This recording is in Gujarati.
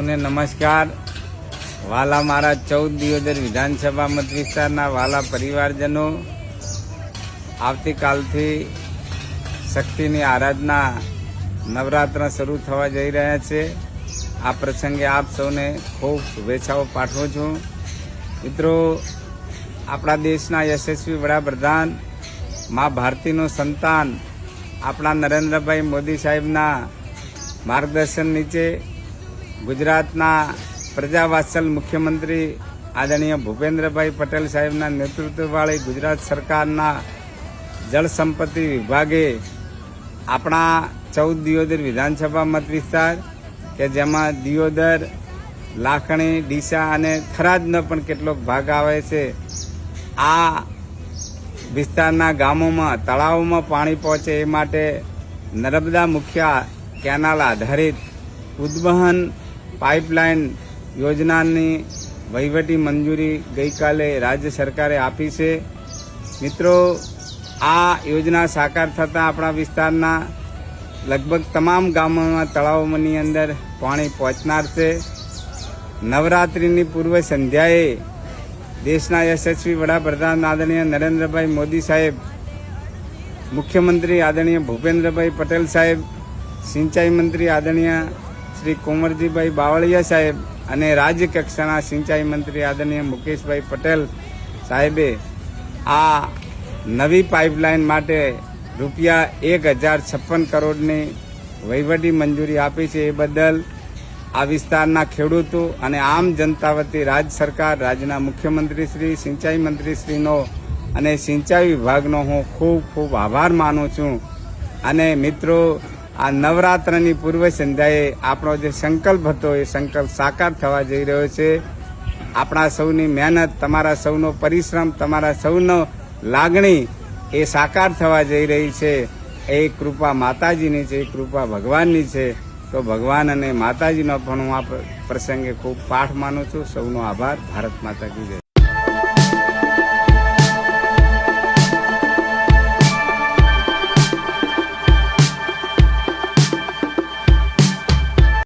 સૌને નમસ્કાર. વાલા મારા ચૌદ દિયોદર વિધાનસભા મત વિસ્તારના વાલા પરિવારજનો, આવતીકાલથી શક્તિની આરાધના નવરાત્ર શરૂ થવા જઈ રહ્યા છે. આ પ્રસંગે આપ સૌને ખૂબ શુભેચ્છાઓ પાઠવું છું. મિત્રો, આપણા દેશના યશસ્વી વડાપ્રધાન, મા ભારતીનું સંતાન આપણા નરેન્દ્રભાઈ મોદી સાહેબના માર્ગદર્શન નીચે ગુજરાતના પ્રજાવાત્સલ મુખ્યમંત્રી આદરણીય ભૂપેન્દ્રભાઈ પટેલ સાહેબના નેતૃત્વવાળી ગુજરાત સરકારના જળ સંપત્તિ વિભાગે આપણા ચૌદ દિયોદર વિધાનસભા મત વિસ્તાર કે જેમાં દિયોદર, લાખણી, ડીસા અને થરાદનો પણ કેટલોક ભાગ આવે છે. આ વિસ્તારના ગામોમાં, તળાવોમાં પાણી પહોંચે એ માટે નર્મદા મુખ્ય કેનાલ આધારિત ઉદ્વહન પાઇપલાઇન યોજનાની વહીવટી મંજૂરી ગઈકાલે રાજ્ય સરકારે આપી છે. મિત્રો, આ યોજના સાકાર થતાં આપણા વિસ્તારના લગભગ તમામ ગામોમાં તળાવોની અંદર પાણી પહોંચનાર છે. નવરાત્રિની પૂર્વ સંધ્યાએ દેશના યશસ્વી વડાપ્રધાન આદરણીય નરેન્દ્રભાઈ મોદી સાહેબ, મુખ્યમંત્રી આદરણીય ભૂપેન્દ્રભાઈ પટેલ સાહેબ, સિંચાઈ મંત્રી આદરણીય શ્રી કુંવરજીભાઈ બાવળિયા સાહેબ અને રાજ્ય કક્ષાના સિંચાઈ મંત્રી આદરણીય મુકેશભાઈ પટેલ સાહેબે આ નવી પાઇપલાઇન માટે રૂપિયા એક હજાર છપ્પન કરોડની વહીવટી મંજૂરી આપી છે. એ બદલ આ વિસ્તારના ખેડૂતો અને આમ જનતા વતી રાજ્ય સરકાર, રાજ્યના મુખ્યમંત્રી શ્રી, સિંચાઈ મંત્રી શ્રીનો અને સિંચાઈ વિભાગનો હું ખૂબ ખૂબ આભાર માનું છું. અને મિત્રો આ નવરાત્રની પૂર્વ સંધ્યાએ આપણો જે સંકલ્પ હતો, એ સંકલ્પ સાકાર થવા જઈ રહ્યો છે. આપણા સૌની મહેનત, તમારા સૌનો પરિશ્રમ, તમારા સૌનો લાગણી એ સાકાર થવા જઈ રહી છે. એ કૃપા માતાજીની છે, એ કૃપા ભગવાનની છે. તો ભગવાન અને માતાજીનો પણ હું આ પ્રસંગે ખૂબ પાઠ માનું છું. સૌનો આભાર. ભારત માતા કી